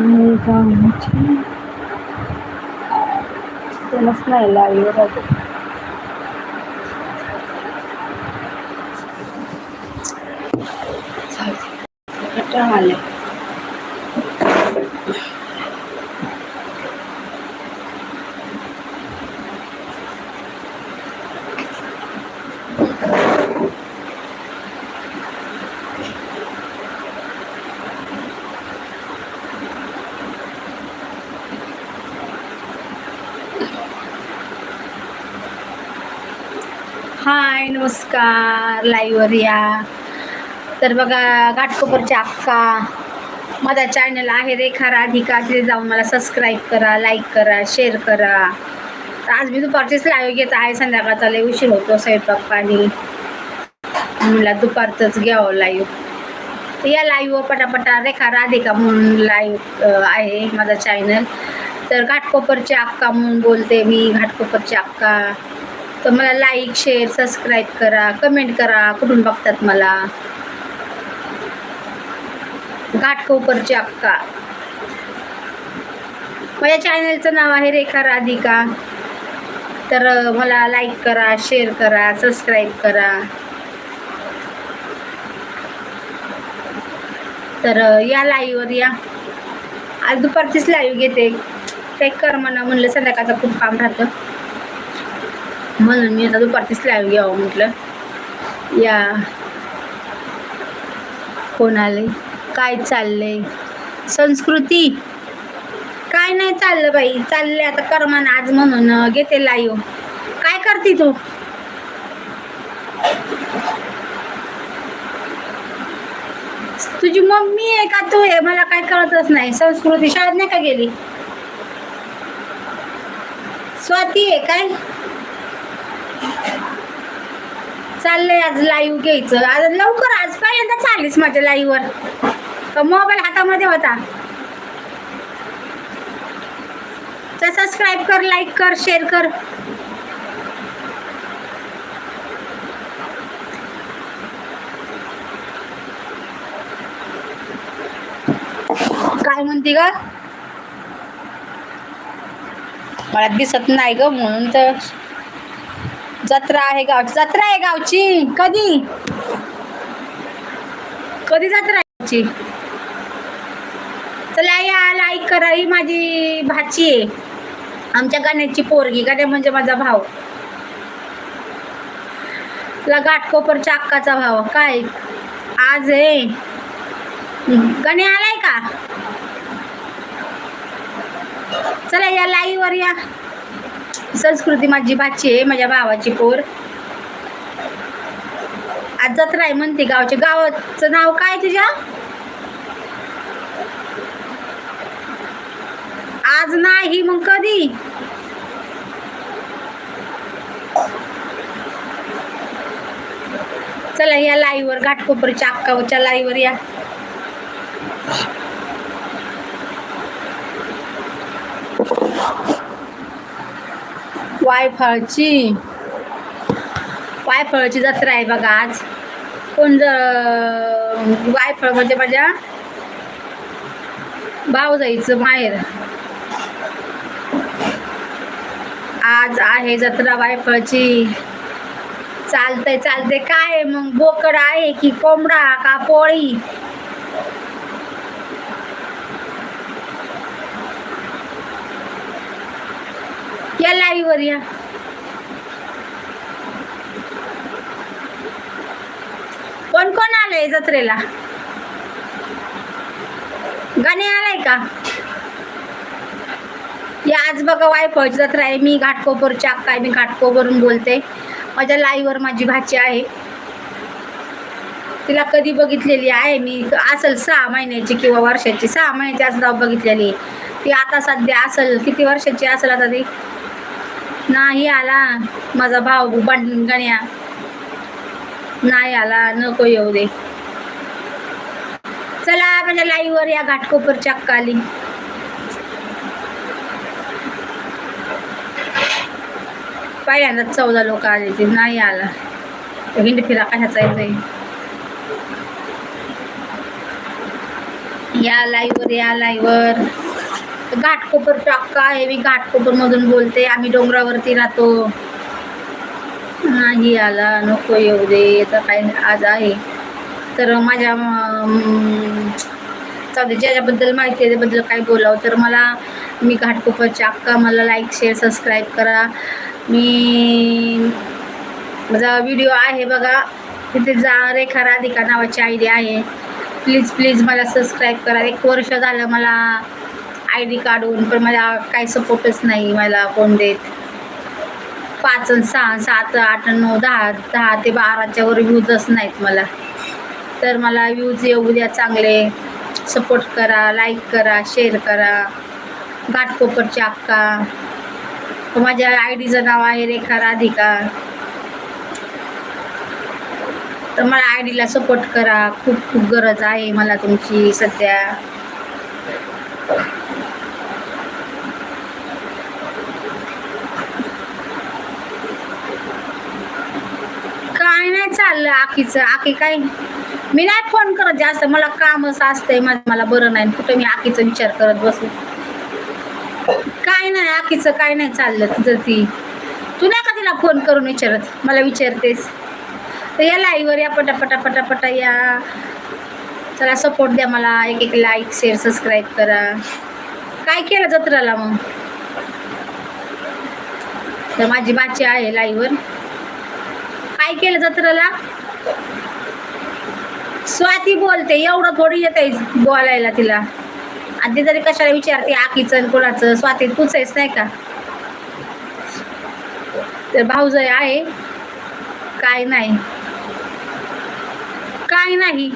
काय गावची त्यालाच नाही लाईव्ह कंटाळा आले हाय नमस्कार लाईव्हवर या. तर बघा घाटकोपरच्या अक्का माझा चॅनल आहे रेखा राधिका. तिथे जाऊन मला सबस्क्राईब करा लाईक करा शेअर करा. तर आज मी दुपारचीच लाईव्ह घेत आहे. संध्याकाळचा लय उशीर होतो स्वयंपाक पाणी. म्हणला दुपारचंच घ्यावं लाईव्ह या लाईव्ह पटापटा रेखा राधिका म्हणून लाईव्ह आहे माझा चॅनल तर घाटकोपरची अक्का म्हणून बोलते मी घाटकोपरची अक्का. तर मला लाईक शेअर सबस्क्राईब करा कमेंट करा कुठून बघतात मला? घाटकोपरची अक्का माझ्या चॅनलचं नाव आहे रेखा राधिका. तर मला लाईक करा शेअर करा सबस्क्राईब करा. तर या लाईव्हवर या. आज दुपारचीच लाईव्ह घेते. काही कर म्हणा म्हणलं संध्याकाळचं खूप काम राहतं. म्हणून मी आता दुपारचीच लाईव्ह घ्यावं म्हटलं. या. कोणाले? काय चाललंय? संस्कृती. काय नाही चाललं बाई. चालले आता करमान आज म्हणून घेते लाईव. काय करते तू? तुझी मम्मी आहे का तू? आहे मला काय कळतच नाही. संस्कृती शाळेत नाही का गेली? स्वाती आहे काय? चाललंय आज लाईव्ह घ्यायचं. आज लवकर आज पहिल्यांदा चाललीस माझ्या लाईव्हवर वर. मोबाईल हातामध्ये होता? तर सबस्क्राईब कर लाईक कर शेअर कर. काय म्हणते ग? मला दिसत नाही ग म्हणून तर जत्रा आहे गावची जत्रा आहे गावची. कधी? कधी जत्रा आहे गावची? चला या लाईक करा ही माझी भाची आहे. आमच्या गाण्याची पोरगी गाण्या म्हणजे माझा भाव तुला घाटकोपरच्या अक्काचा भाव काय? आज आहे. गणे आलाय का? चला या लाईवर या. संस्कृती माझी भाची आहे माझ्या भावाची पोर. आज जत्रा आहे म्हणते गावचे. गावाचं नाव काय तुझ्या? आज नाही मग कधी? चला या लाईव्ह वर घाटकोपरच्या अक्कावच्या लाईव्ह वर या. वायफळची. वायफळची जत्रा आहे बघा आज. कोण ज वायफळ म्हणजे माझ्या भाऊजाईचं माहेर. आज आहे जत्रा वायफळची. चालतंय चालतंय. काय आहे मग? बोकड आहे की कोंबडा का पोळी? या लाईव्ह वर या. कोण कोण आलंय जत्रेला? गाणे आलाय का? या आज बघा वायफळची जत्रा आहे. मी घाटकोपरच्या अक्का आहे. मी घाटकोपरून बोलते. माझ्या लाईवर माझी भाची आहे. तिला कधी बघितलेली आहे? मी असेल सहा महिन्याची किंवा वर्षाची सहा महिन्याची असं बघितलेली ती आता सध्या असेल. किती वर्षाची असेल आता ती? नाही आला. माझा भाऊ गण्या. नाही आला नको येऊ दे. चला माझ्या लाईव्ह वर या घाटकोपर चक्काली. पहिल्यांदा चौदा लोक आले ते नाही आला. हिंड फिरा कशाचा येतोय या लाईव्हवर या लाईव्हवर घाटकोपर टाक्का आहे मी घाटकोपरमधून बोलते. आम्ही डोंगरावरती राहतो. नाही आला नको येऊ दे तर काय आज आहे. तर माझ्या चालते ज्याच्याबद्दल माहिती आहे त्याबद्दल काय बोलावं. तर मला मी घाटकोपरची अक्का मला लाईक शेअर सबस्क्राईब करा. मी माझा व्हिडिओ आहे बघा. तिथे जा रेखा राधिका नावाची आय डी आहे. प्लीज प्लीज मला सबस्क्राईब करा. एक वर्ष झालं मला आय डी काढून पण मला काही सपोर्टच नाही मला कोण देत? पाच सहा सात आठ नऊ दहा दहा ते बाराच्या वर व्ह्यूजच नाहीत मला. तर मला व्ह्यूज येऊ द्या चांगले. सपोर्ट करा लाईक करा शेअर करा. घाटकोपरची अक्का. तर माझ्या आय डीचं नाव आहे रेखा राधिका. तर मला आय डीला सपोर्ट करा. खूप खूप गरज आहे मला तुमची सध्या. काय नाही चाललं आखीचं. आखी काय? मी नाही फोन करत जास्त. मला कामच असतंय. मला मला बरं नाही. कुठं मी आखीचा विचार करत बसू? काय नाही. आखीचं काय नाही चाललं तुझं ती. तू नाही का तिला फोन करून विचारत? मला विचारतेस. तर या लाईवर या पटापटा पटापटा या. चला सपोर्ट द्या मला. एक एक लाईक शेअर सबस्क्राईब करा. काय केलं जत्राला मग? तर माझी बाची आहे लाईव्हवर काय केलं जत्राला? स्वाती बोलते एवढं थोडी येत आहे बोलायला तिला. आणि ती तरी कशाला विचारते आकीचं आणि कोणाचं स्वाती तूच आहेस नाही का? तर भाऊजय आहे. काय नाही. काय नाही.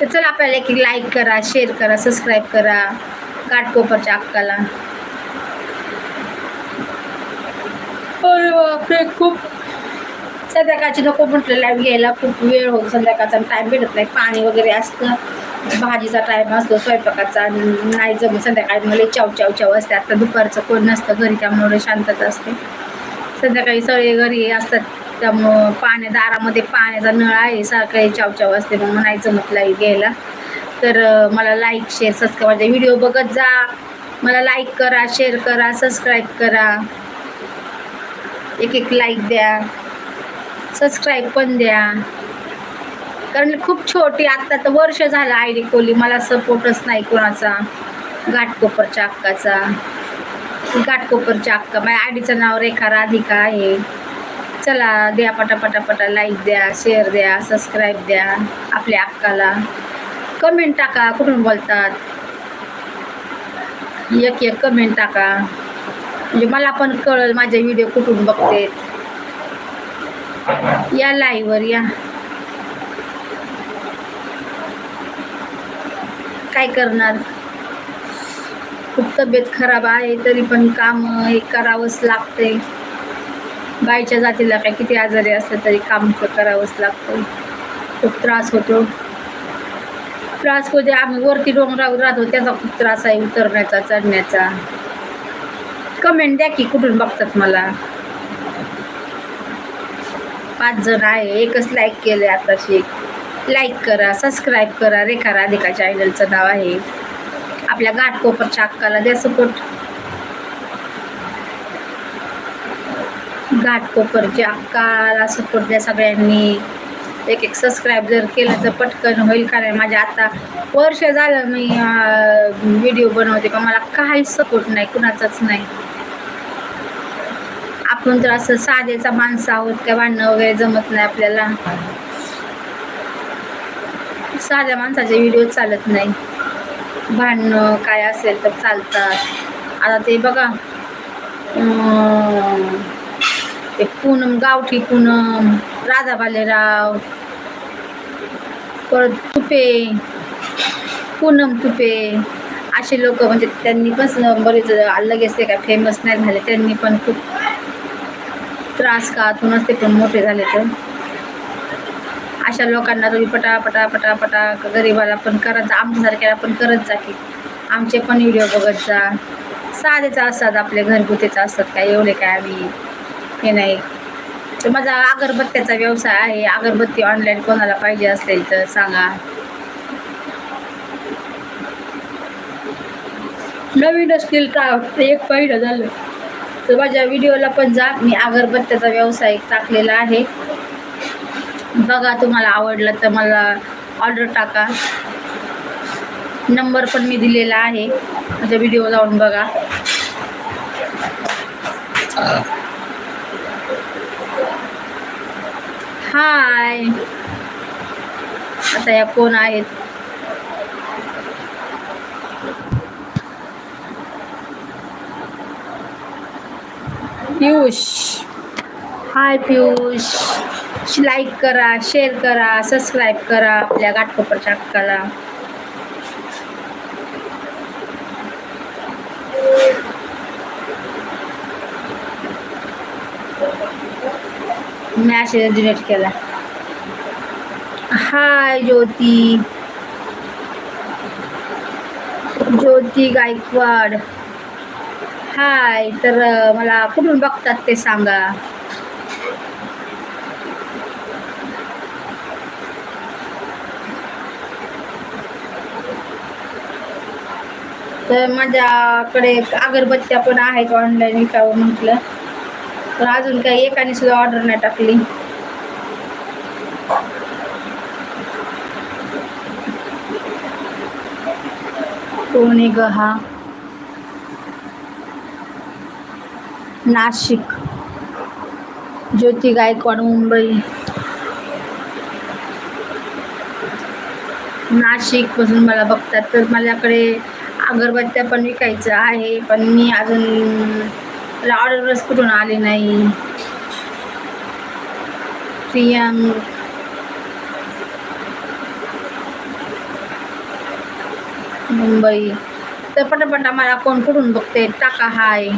तर चला आपल्याला एक लाईक करा शेअर करा सबस्क्राईब करा. काटकोपरच्या अक्काला अरे बापरे खूप. संध्याकाळची नको म्हटलं लाईव्ह घ्यायला खूप वेळ होतो संध्याकाळचा टाईम भेटत नाही. पाणी वगैरे असतं. भाजीचा टाईम असतो स्वयंपाकाचा आणि नाही जमत संध्याकाळी. मला चाव चाव चाव असते. आता दुपारचं कोण नसतं घरी त्यामुळे शांतता असते. संध्याकाळी सगळे घरी असतात. त्यामुळं पाण्या दारामध्ये पाण्याचा नळ आहे सकाळी चावचाव असते मग नाही जमत लाईव्ह घ्यायला. तर मला लाईक शेअर सबस्क्राईब माझे व्हिडिओ बघत जा. मला लाईक करा शेअर करा सबस्क्राईब करा. एक एक लाईक द्या. सबस्क्राईब पण द्या. कारण खूप छोटी आत्ता तर वर्ष झालं आय डी मला सपोर्टच नाही कोणाचा. घाटकोपरच्या अक्काचा. घाटकोपरच्या अक्का. माझ्या आयडीचं नाव रेखा राधिका आहे. चला द्या पटापटापटा लाईक द्या शेअर द्या सबस्क्राईब द्या आपल्या अक्काला. कमेंट टाका कुठून बोलतात? एक एक कमेंट टाका. म्हणजे मला पण कळल माझे व्हिडिओ कुठून बघते या लाईव्हवर या. काय करणार? खूप तब्येत खराब आहे तरी पण काम हे करावंच लागते गायच्या जातीला काय किती आजारी असलं तरी काम तर करावंच लागतं. खूप त्रास होतो. त्रास होते आम्ही वरती डोंगरावर राहतो त्याचा खूप त्रास आहे उतरण्याचा चढण्याचा. कमेंट द्या की कुठून बघतात मला. पाच जण आहे एकच लाईक केले आताशी. लाईक करा सबस्क्राईब करा. रेखा राधिका चॅनलचं नाव आहे. आपल्या घाटकोपरच्या अक्काला द्या सपोर्ट घाटकोपरच्या अक्काला सपोर्ट द्या सगळ्यांनी एक एक सबस्क्राईब जर केलं तर पटकन होईल. का नाही माझ्या आता वर्ष झालं मी व्हिडिओ बनवते पण मला काहीच सपोर्ट नाही कुणाचाच नाही. आपण तर असं साधेचा माणसं आहोत काय भांडणं वगैरे जमत नाही आपल्याला. साध्या माणसाचे व्हिडिओ चालत नाही. भांडणं काय असेल तर चालतात. आता ते बघा ते पूनम गावठी पूनम राधा बालेराव परत तुपे पूनम तुपे असे लोक म्हणजे त्यांनी पण बरेच लगेच ते काय फेमस नाही झाले. त्यांनी पण खूप त्रास कातूनच ते पण मोठे झाले तर. अशा लोकांना तुम्ही पटा पटा पटा पटा गरिबाला पण करत जा आमच्यासारख्याला पण करत जा की. आमचे पण व्हिडिओ बघत जा. साधेच असतात आपले घरगुतीच असतात काय एवढे काय आम्ही हे नाही. तर माझा अगरबत्त्याचा व्यवसाय आहे. अगरबत्ती ऑनलाईन कोणाला पाहिजे असेल तर सांगा. नवीन असतील का एक पहिलं झालं. तर माझ्या व्हिडिओला पण जा. मी अगरबत्त्याचा व्यवसाय टाकलेला आहे. बघा तुम्हाला आवडला तर मला ऑर्डर टाका. नंबर पण मी दिलेला आहे. माझ्या व्हिडिओ लावून बघा. हाय. आता या कोण आहेत? पियुष. हाय पियुष. लाईक करा शेअर करा सबस्क्राईब करा आपल्या घाटकोपरच्या अक्काला मॅसेज डिलीट केला हाय ज्योती। ज्योती गायकवाड। हाय तर मला कुठून बघतात ते सांगा। तर माझ्याकडे अगरबत्त्या पण आहेत ऑनलाईन विकावं म्हटलं. पण अजून काही एकाने सुद्धा ऑर्डर नाही टाकली. कोणी ग हा? नाशिक. ज्योती गायकवाड मुंबई. नाशिकपासून मला बघतात तर माझ्याकडे अगरबत्त्या पण विकायचं आहे पण मी अजून मला ऑर्डरच कुठून आली नाही. प्रियांक मुंबई. तर पटापटा मला कोण कुठून बघते. टाका हाय.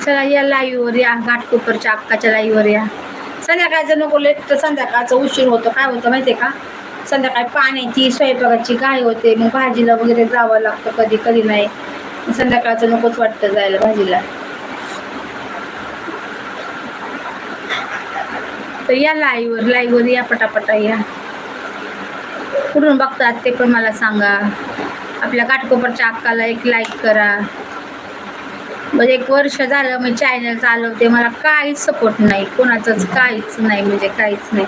चला या लाईव्हवर या. घाटकोपरच्या अक्काच्या लाईव्हवर या. संध्याकाळचं नको लेट तर संध्याकाळचं उशीर होतं. काय होतं माहिती आहे का? संध्याकाळी पाण्याची स्वयंपाकाची घाई होते. मग भाजीला वगैरे जावं लागतं कधी कधी नाही. संध्याकाळचं नकोच वाटतं जायला भाजीला. तर या लाईव्हवर लाईव्हवर या पटापटा या. कुठून बघतात ते पण मला सांगा. आपल्या काटकोपरच्या अक्काला एक लाईक करा. म्हणजे एक वर्ष झालं मी चॅनल चालवते मला काहीच सपोर्ट नाही. कोणाचंच काहीच नाही म्हणजे काहीच नाही.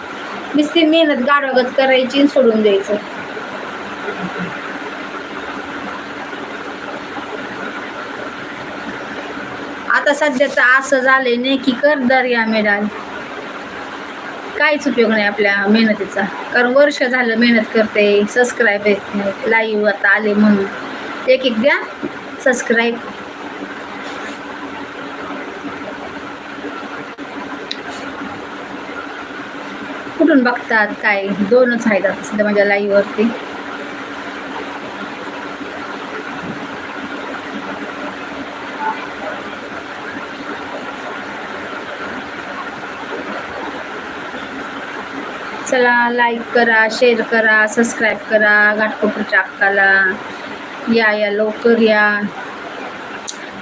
नुसती मेहनत गाडवगत करायची आणि सोडून द्यायचं आता सध्याचं असं झालंय नाही की कर दर्या मेडाल काहीच उपयोग नाही आपल्या मेहनतीचा. कारण वर्ष झालं मेहनत करते सबस्क्राईब येत नाही लाईव्ह आता आले म्हणून. एक एक द्या सबस्क्राईब कुठून बघतात काय? दोनच आहेत आता सध्या माझ्या लाईव्हवरती चला लाईक करा शेअर करा सबस्क्राईब करा घाटकोपरच्या अक्काला या या लवकर या.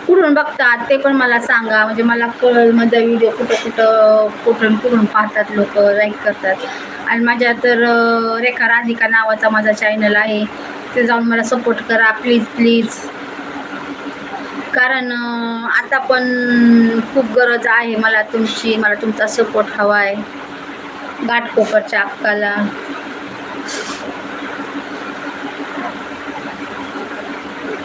कुठून बघतात ते पण मला सांगा. म्हणजे मला कळ माझा व्हिडिओ कुठं कुठं कुठून कुठून पाहतात लोक लाईक करतात. आणि माझ्या तर रेखा राधिका नावाचा माझा चॅनल आहे. ते जाऊन मला सपोर्ट करा प्लीज प्लीज कारण आता पण खूप गरज आहे मला तुमची. मला तुमचा सपोर्ट हवा आहे घाटकोपरच्या अक्काला.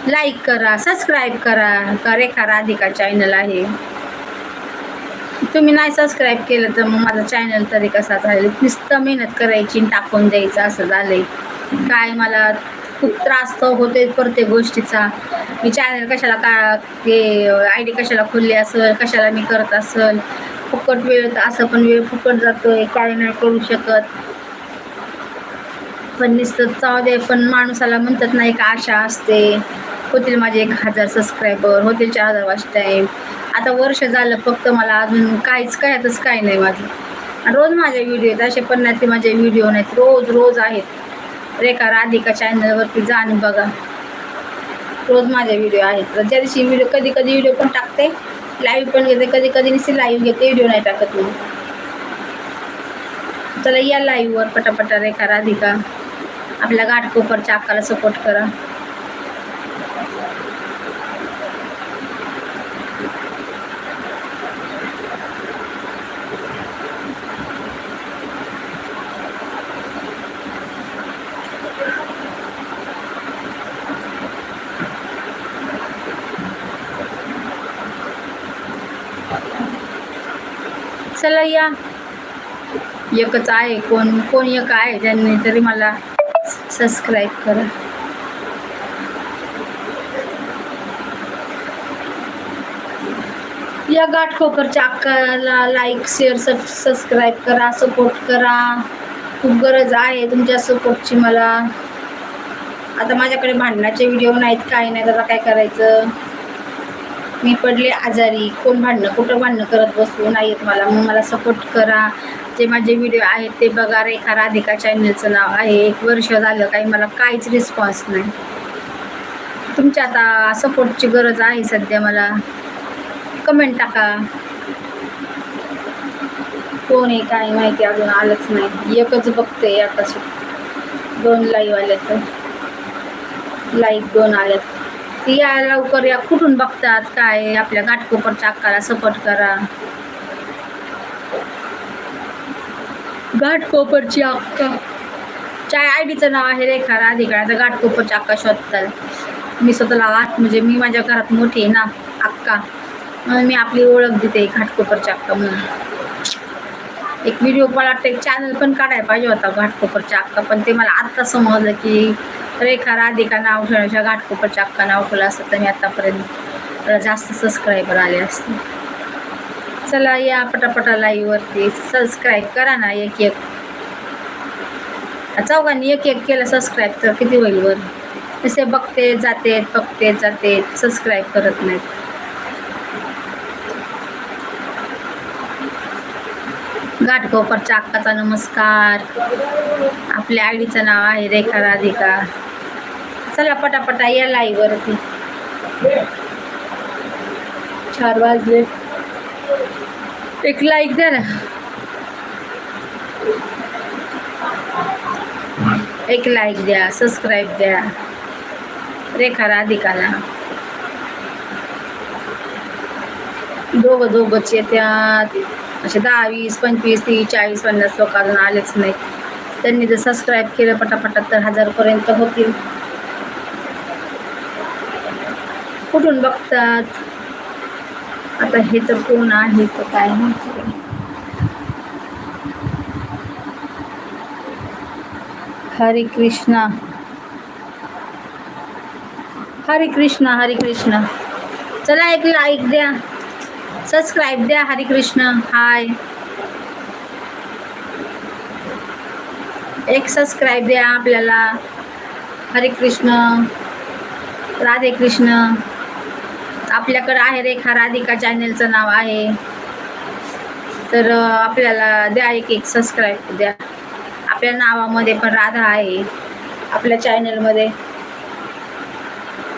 लाईक करा सबस्क्राईब करा. का रेखा राधिका चॅनल आहे. तुम्ही नाही सबस्क्राईब केलं तर मग माझा चॅनल तरी कसा चालेल? नुसतं मेहनत करायची टाकून द्यायचं असं झालंय. काय मला खूप त्रास तर होते प्रत्येक गोष्टीचा. मी चॅनल कशाला का ते आय डी कशाला खुलली असेल? कशाला मी करत असेल? फुकट वेळ तर असं पण वेळ फुकट जातोय काय नाही करू शकत. पण नुसतं चाव दे पण माणसाला म्हणतात ना एक आशा असते. होतील माझे एक हजार सबस्क्रायबर होतील चार हजार वाच टाईम आता वर्ष झालं फक्त मला अजून काहीच कळतच काही नाही माझं आणि रोज माझे व्हिडिओ आहेत असे पण नाही ते माझे व्हिडिओ नाहीत. रोज रोज आहेत. रेखा राधिका चॅनलवरती जा आणि बघा. रोज माझे व्हिडिओ आहेत. ज्या दिवशी व्हिडिओ कधी कधी व्हिडिओ पण टाकते. लाईव्ह पण घेते. कधी कधी नुसते लाईव्ह घेते. व्हिडिओ नाही टाकत मी. चला या लाईव्हवर पटापटा रेखा अधिका आपल्या घाटकोपरच्या अक्काला सपोर्ट करा. चला या. एकच आहे कोण कोण एक आहे ज्यांनी तरी मला सबस्क्राईब करा. या घाटकोपरच्या अक्काला लाईक शेअर सब सबस्क्राईब करा सपोर्ट करा. खूप गरज आहे तुमच्या सपोर्टची मला. आता माझ्याकडे भांडणाचे व्हिडिओ नाहीत काही नाही आता काय करायचं? मी पडले आजारी कोण भांडणं कुठं भांडणं करत बसू नाही येत मला. मग मला सपोर्ट करा. जे माझे व्हिडिओ आहेत ते बघा. रेखा राधिका चॅनलचं नाव आहे. एक वर्ष झालं काही मला काहीच रिस्पॉन्स नाही. तुमच्या आता सपोर्टची गरज आहे सध्या मला. कमेंट टाका. कोण आहे काय माहिती अजून आलंच नाही. एकच बघते आता दोन लाईव्ह आले तर लाईक दोन आल्यात. या लवकर या कुठून बघतात काय आपल्या घाटकोपरच्या अक्काला सपोर्ट करा. घाटकोपरची अक्का. चाय आय डीचं नाव आहे रेखा राधिका आता घाटकोपरची अक्का शोधतात. मी स्वतःला आत म्हणजे मी माझ्या घरात मोठी आहे ना अक्का. म्हणून मी आपली ओळख देते घाटकोपरची अक्का म्हणून. एक व्हिडिओ मला वाटतं एक चॅनल पण काढायला पाहिजे होता घाटकोपरच्या अक्का पण ते मला आत्ता समजलं की रेखा राधिका नाव ठेवण्याच्या घाटकोपरच्या अक्का नाव ठेवलं असतं तर मी आत्तापर्यंत जास्त सबस्क्रायबर आले असते चला या पटापटा लाईव्हवरती सबस्क्राईब करा ना एक एक. चौघांनी एक एक केलं सबस्क्राईब तर किती होईल वर? तसे बघते जाते बघते जाते सबस्क्राईब करत नाहीत. घाटकोपरच्या अक्काचा नमस्कार. आपल्या आयडीचं नाव आहे रेखा राधिका. चला पटापटा या लाईव्हवरती चार वाजले. एक लाईक द्या ना. एक लाईक द्या सबस्क्राईब द्या. रेखा राधिकाला. दोघं दोघंच येत्यात. असे दहा वीस पंचवीस तीस चाळीस पन्नास लोक अजून आलेच नाहीत. त्यांनी जर सबस्क्राईब केलं पटापटात तर हजारपर्यंत होतील. कुठून बघतात? आता हे तर कोण आहे तर काय माहिती. हरे कृष्णा. हरे कृष्णा हरे कृष्णा. चला एक लाईक द्या. सबस्क्राईब द्या हरे कृष्ण. हाय एक सबस्क्राईब द्या आपल्याला. हरे कृष्ण. राधे कृष्ण. आपल्याकडं आहे रेखा राधिका चॅनलचं नाव आहे. तर आपल्याला द्या एक एक सबस्क्राईब द्या. आपल्या नावामध्ये पण राधा आहे आपल्या चॅनलमध्ये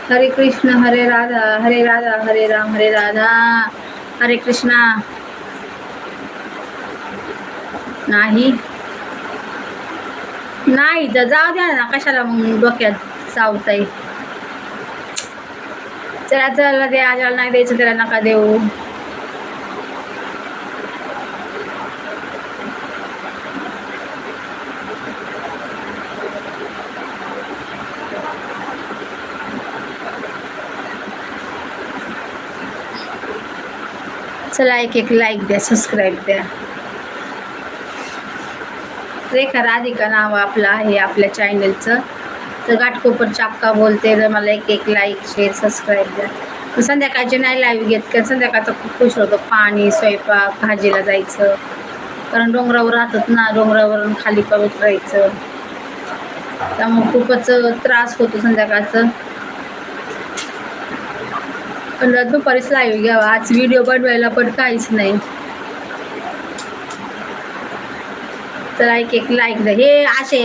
हरे कृष्ण हरे राधा हरे राधा हरे राम हरे राधा. हरे कृष्णा. नाही. नाही तर जाऊ द्या ना कशाला मग डोक्यात चावताय चला चला द्या ज्याला नाही द्यायचं त्याला नका देऊ. चला एक एक लाईक द्या सबस्क्राईब द्या. रेखा राधिका नाव आपलं आहे आपल्या चॅनलचं तर घाटकोपर चापका बोलते तर मला एक एक लाईक शेअर सबस्क्राईब द्या. संध्याकाळचे नाही लाईव्ह घेत कारण संध्याकाळचं खूप खुश होतं. पाणी स्वयंपाक भाजीला जायचं. कारण डोंगरावर राहतात ना डोंगरावरून खाली पवित्र राहायचं. त्यामुळे खूपच त्रास होतो संध्याकाळचं. पण दुपारीच लाईव्ह घ्यावा. आज व्हिडिओ बनवायला पण काहीच नाही. तर एक एक लाईक द्या हे असे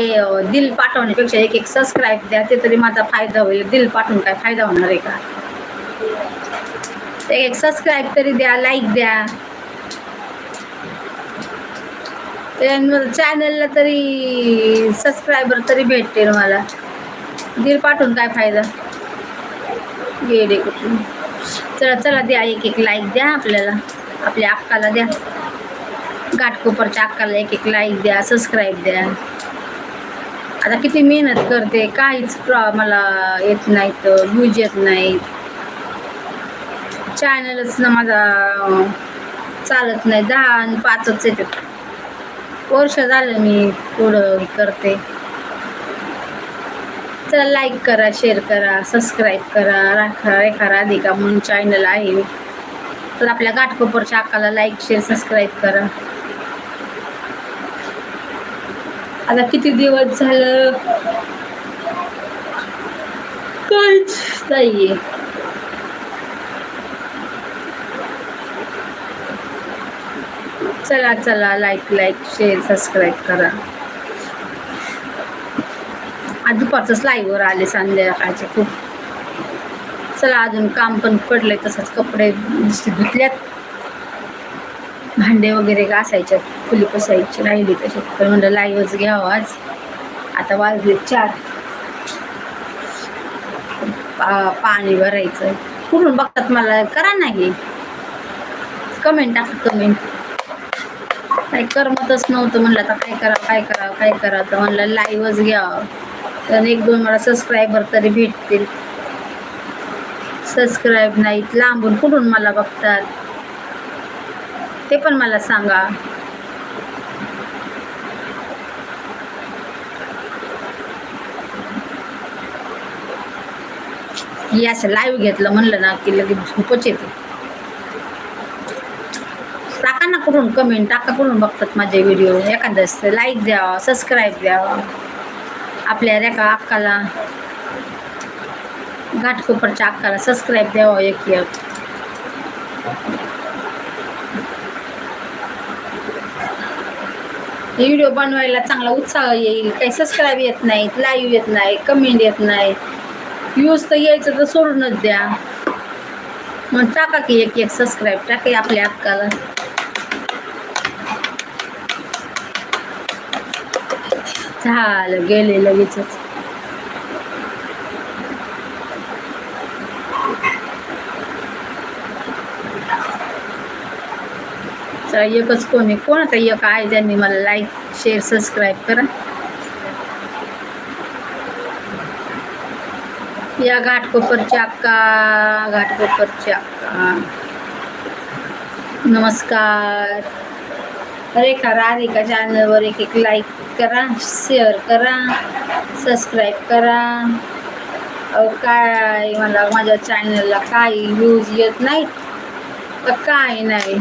दिल पाठवण्यापेक्षा एक एक सबस्क्राईब द्या ते तरी माझा फायदा होईल. दिल पाठवून काय फायदा होणार आहे का? एक एक सबस्क्राईब तरी द्या लाईक द्या. चॅनलला तरी सबस्क्रायबर तरी भेटतील मला. दिल पाठवून काय फायदा? गेले कुठून? चला चला द्या एक एक लाईक द्या आपल्याला. आपल्या अक्काला द्या. घाटकोपरच्या अक्काला एक एक लाईक द्या सबस्क्राईब द्या. आता किती मेहनत करते काहीच प्रॉ मला येत नाहीत व्ह्यूज येत नाहीत. चॅनलच ना माझा चालत नाही दहा आणि पाचच येते वर्ष झालं मी पुढं करते. तर लाईक करा शेअर करा सबस्क्राईब करा राखा रेखा राधिका म्हणून चॅनल आहे. तर आपल्या घाटकोपरच्या अक्काला लाईक शेअर सबस्क्राईब करा. आता किती दिवस झालं? काहीच नाहीये. चला चला लाईक लाईक शेअर सबस्क्राईब करा. आधी पाचच लाईव्हवर आले संध्याकाळचे खूप. चला अजून काम पण पडले तसंच कपडे नुसते धुतल्यात. भांडे वगैरे घासायच्यात फुली पसायची राहिली तशी. तर म्हणलं लाईव्हच घ्यावं आज. आता वाजले चार. पा पाणी भरायचं. कुठून बघतात मला? करा नाही कमेंट टाका कमेंट काही करमतच नव्हतं. म्हणलं आता काय करा काय करा काय करा? तर म्हणलं लाईव्हच घ्यावं. तर एक दोन मला सबस्क्रायबर तरी भेटतील. सबस्क्राईब नाहीत. लांबून कुठून मला बघतात? ते पण मला सांगा. हे असं लाईव्ह घेतलं म्हणलं ना की लगेच झोपच येते. टाका ना कुठून कमेंट टाका कुठून बघतात माझे व्हिडिओ एखादं लाईक द्यावा सबस्क्राईब द्यावा आपल्या रेखा अक्काला घाटकोपरच्या अक्काला सबस्क्राईब द्यावा एक एक. व्हिडिओ बनवायला चांगला उत्साह येईल. काही सबस्क्राईब येत नाहीत लाईव्ह येत नाही कमेंट येत नाही व्ह्यूज तर यायचं तर सोडूनच द्या. मग टाका की एक एक सबस्क्राईब टाका आपल्या अक्काला. झालं गेले लगेचच. चला एकच कोणी कोण? आता एक आहे त्यांनी मला लाईक शेअर सबस्क्राईब करा. या घाटकोपरच्या अक्का घाटकोपरच्या अक्का. नमस्कार. रेखा राधिका चॅनलवर एक एक लाईक करा शेअर करा सबस्क्राईब करा. अहो काय? मला माझ्या चॅनलला काही व्ह्यूज येत नाहीत. तर काय नाही.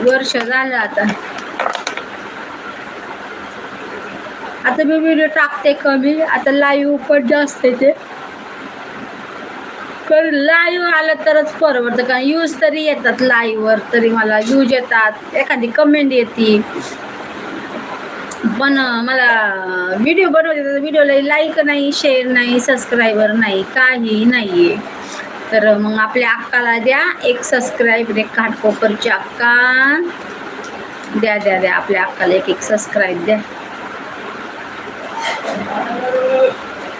वर्ष झालं आता. आता मी व्हिडिओ टाकते कमी. आता लाईव्ह पण जास्त येते पण लाईव्ह आलं तरच परवडतं कारण यूज तरी येतात लाईव्हवर तरी मला यूज येतात. एखादी कमेंट येते. पण मला व्हिडिओ बनवते व्हिडिओला लाईक नाही शेअर नाही सबस्क्रायबर नाही काही नाही आहे तर मग आपल्या अक्काला द्या. एक सबस्क्राईब एक घाटकोपरची अक्का. द्या द्या द्या. आपल्या अक्काला एक एक सबस्क्राईब द्या.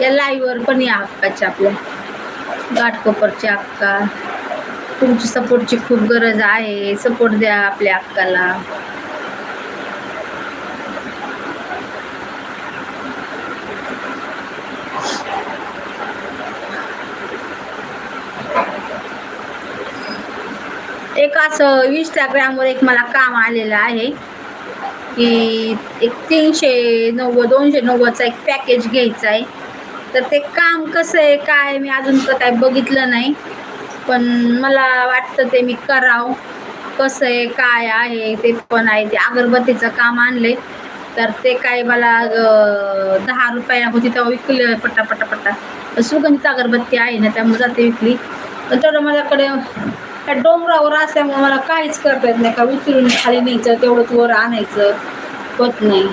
या लाईव्हवर पण या अक्काच्या आपल्या. घाटकोपरची अक्का. तुमची सपोर्टची खूप गरज आहे. सपोर्ट द्या आपल्या अक्काला. एक असं इंस्टाग्रामवर एक मला काम आलेलं आहे. की एक तीनशे नव्वद दोनशे नव्वदचा एक पॅकेज घ्यायचं आहे. तर ते काम कसं आहे काय मी अजून तर काय बघितलं नाही. पण मला वाटतं ते मी करावं. कसं आहे काय आहे ते पण आहे. ते अगरबत्तीचं काम आणले तर ते काय मला दहा रुपयाला होती तेव्हा विकले पट्टा पट्टा पट्टा सुगंधित अगरबत्ती आहे ना त्यामुळे जाते विकली. पण तेवढं माझ्याकडे त्या डोंगरावर असल्यामुळे मला काहीच करता येत नाही का? उचलून खाली न्यायचं तेवढंच वर आणायचं. होत नाही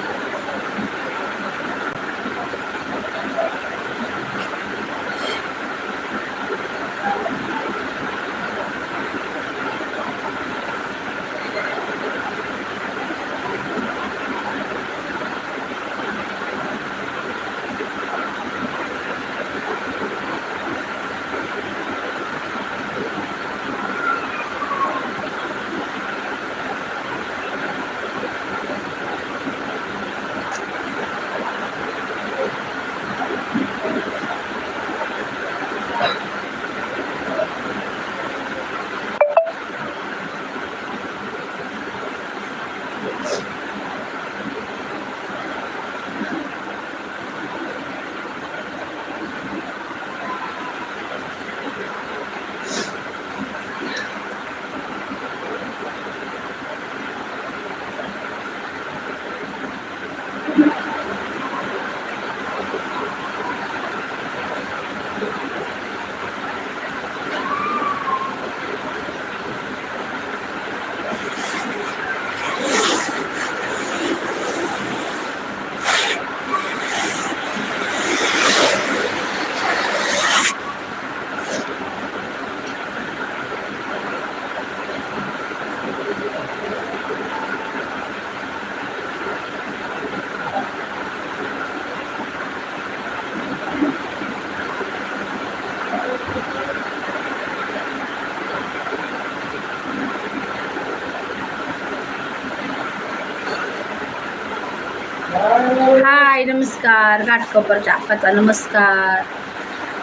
हाय नमस्कार घाटकोपरच्या अक्काचा नमस्कार.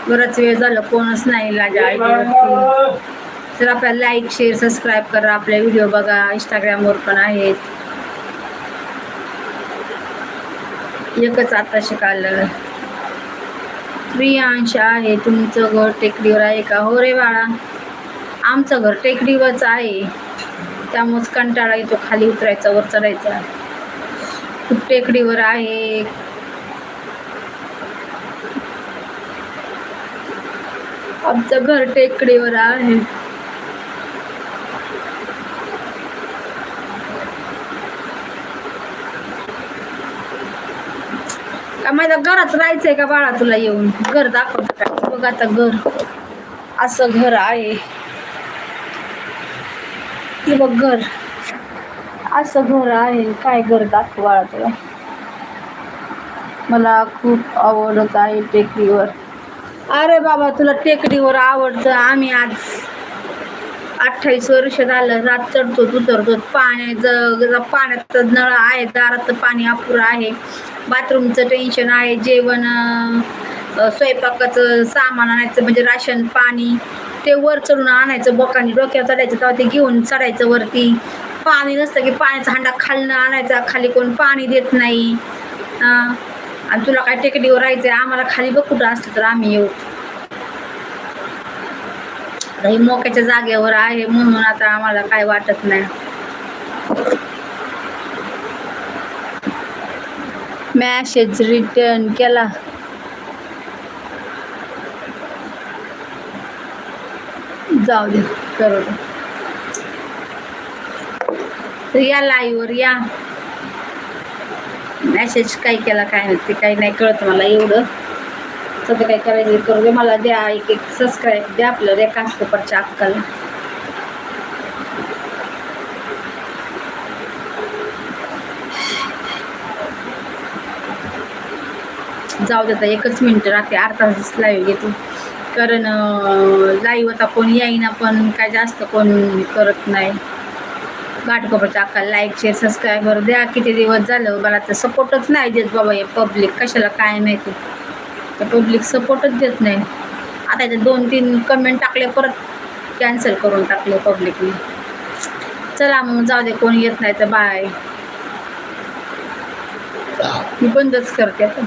बराच वेळ झालं कोणच नाही लाजा आयडीवरती तर आपल्याला लाईक शेअर सबस्क्राईब करा. आपले व्हिडिओ बघा. इंस्टाग्रामवर पण आहेत. एकच आता शिकायला. प्रियांश आहे. तुमचं घर टेकडीवर आहे का? हो रे बाळा. आमचं घर टेकडीवरच आहे. त्यामुळेच कंटाळा येतो. खाली उतरायचा वर चढायचा खूप टेकडीवर आहे. आमचं घर टेकडीवर आहे. का माझ्या घरात राहायचंय का बाळा तुला येऊन? घर दाखवत का? बघ आता घर. असं घर आहे. हे बघ घर. असं घर आहे. काय घर दाखव बाळा तुला. मला खूप आवडत आहे टेकडीवर. अरे बाबा तुला टेकडीवर आवडतं. आम्ही आज अठ्ठावीस वर्ष झालं. रात चढतो उतरतो पाण्याचं पाण्यात नळ आहे दारात पाणी अपुरं आहे. बाथरूमचं टेन्शन आहे. जेवण स्वयंपाकाचं सामान आणायचं म्हणजे राशन पाणी. ते वर चढून आणायचं बोकांनी डोक्यावर चढायचं तेव्हा ते घेऊन चढायचं वरती. पाणी नसतं की पाण्याचा हांडा खालनं आणायचा. खाली कोण पाणी देत नाही. आणि तुला काय टेकडीवर राहायचं आहे आम्हाला खाली बघ कुठं असतं तर आम्ही येऊ. हे मोक्याच्या जागेवर आहे म्हणून आता आम्हाला काय वाटत नाही. मॅसेज रिटर्न केला. जाऊ दे करू या लाईव्हवर या. मॅसेज काय केला काय नाही ते काही नाही कळत मला एवढं. सध्या काय करायचं करू दे मला द्या एक एक सबस्क्राईब द्या आपलं रेखा पेपरच्या अक्काला. जाऊ देता एकच मिनटं राहते अर्धा तास लाईव्ह घेतो. कारण लाईव्ह आता कोण येईना पण काय जास्त कोण करत नाही. घाटकोपरचा अक्का लाईक शेअर सबस्क्रायबर द्या. किती दिवस झालं? मला तर सपोर्टच नाही देत बाबा हे पब्लिक कशाला काय नाही ते तर पब्लिक सपोर्टच देत नाही. आता इथे दोन तीन कमेंट टाकले परत कॅन्सल करून टाकले पब्लिकने चला मग जाऊ दे कोणी येत नाही तर बाय मी बंदच करते आता.